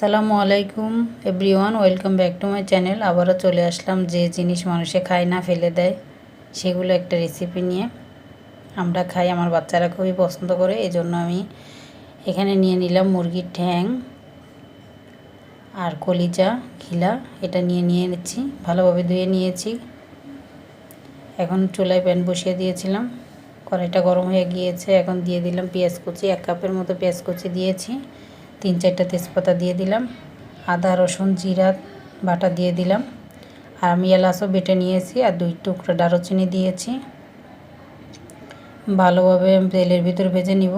আসসালামু আলাইকুম, everyone, welcome back to my channel. আবারও চলে আসলাম, যে জিনিস মানুষে খায় না, ফেলে দেয়, সেগুলো একটা রেসিপি নিয়ে। আমরা খাই, আমার বাচ্চারা খুবই পছন্দ করে এই জন্য আমি এখানে নিয়ে নিলাম মুরগির ঠ্যাং আর কলিজা, ঘিলা। এটা নিয়ে নিয়ে নিচ্ছি, ভালোভাবে ধুয়ে নিয়েছি। এখন চুলায় প্যান বসিয়ে দিয়েছিলাম। কড়াইটা গরম হয়ে গিয়েছে, এখন দিয়ে দিলাম পেঁয়াজ কুচি, এক কাপের মতো পেঁয়াজ কুচি দিয়েছি। তিন চারটা তেজপাতা দিয়ে দিলাম, আদা, রসুন, জিরা, বাটা দিয়ে দিলাম। আর আমি এলাচও বেটে নিয়েছি আর দুই টুকরো দারুচিনি দিয়েছি। ভালোভাবে তেলের ভিতর ভেজে নিব,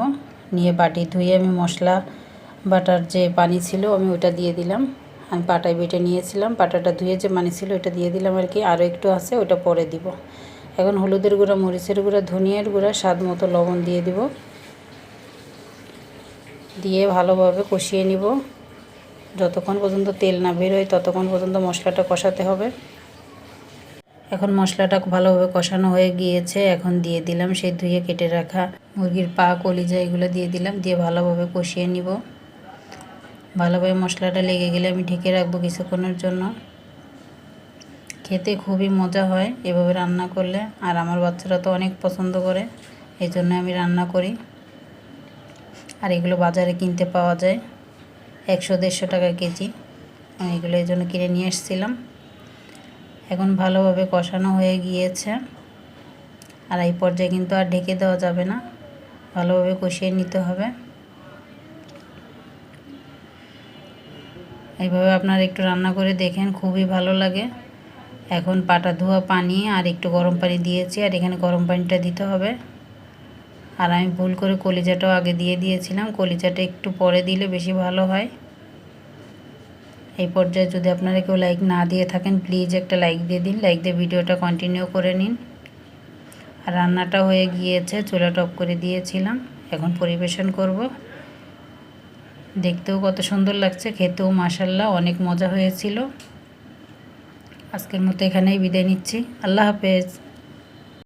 নিয়ে বাটি ধুয়ে আমি মশলা, বাটার যে পানি ছিল আমি ওটা দিয়ে দিলাম। আমি পাটায় বেটে নিয়েছিলাম পাটাটা ধুয়ে যে পানি ছিল ওটা দিয়ে দিলাম আর কি, আরও একটু আছে ওটা পরে দিব। এখন হলুদের গুঁড়া, মরিচের গুঁড়া, ধনিয়ার গুঁড়া, স্বাদ মতো লবণ দিয়ে দিব। দিয়ে ভালোভাবে কষিয়ে নিব। যতক্ষণ পর্যন্ত তেল না বেরোয় ততক্ষণ পর্যন্ত মশলাটা কষাতে হবে। এখন মশলাটা ভালোভাবে কষানো হয়ে গিয়েছে। এখন দিয়ে দিলাম সেই ধুয়ে কেটে রাখা মুরগির পা, কলিজা এগুলো দিয়ে দিলাম। দিয়ে ভালোভাবে কষিয়ে নিব। ভালোভাবে মশলাটা লেগে গেলে আমি ঢেকে রাখব কিছুক্ষণের জন্য। খেতে খুবই মজা হয় এভাবে রান্না করলে। আর আমার বাচ্চারা তো অনেক পছন্দ করে, এই জন্য আমি রান্না করি। আর এগুলো বাজারে কিনতে পাওয়া যায়। একশো দেড়শো টাকা কেজি। এগুলো এই জন্য কিনে নিয়ে এসেছিলাম। এখন ভালোভাবে কষানো হয়ে গিয়েছে। আর এই পর্যায়ে কিন্তু আর ঢেকে দেওয়া যাবে না। ভালোভাবে কষিয়ে নিতে হবে। এইভাবে আপনারা একটু রান্না করে দেখেন, খুবই ভালো লাগে। এখন পাটা ধোয়া পানি আর একটু গরম পানি দিয়েছি আর এখানে গরম পানিটা দিতে হবে। আর আমি ভুল করে কলিজাটাও আগে দিয়ে দিয়েছিলাম। কলিজাটা একটু পরে দিলে বেশি ভালো হয়। এই পর্যায়ে যদি আপনারা কেউ লাইক না দিয়ে থাকেন প্লিজ একটা লাইক দিয়ে দিন। লাইক দিয়ে ভিডিওটা কন্টিনিউ করে নিন। আর রান্নাটা হয়ে গিয়েছে, চুলা টপ করে দিয়েছিলাম। এখন পরিবেশন করব। দেখতেও কত সুন্দর লাগছে, খেতেও মাসাল্লাহ অনেক মজা হয়েছিল। আজকের মতো এখানেই বিদায় নিচ্ছি। আল্লাহ হাফেজ।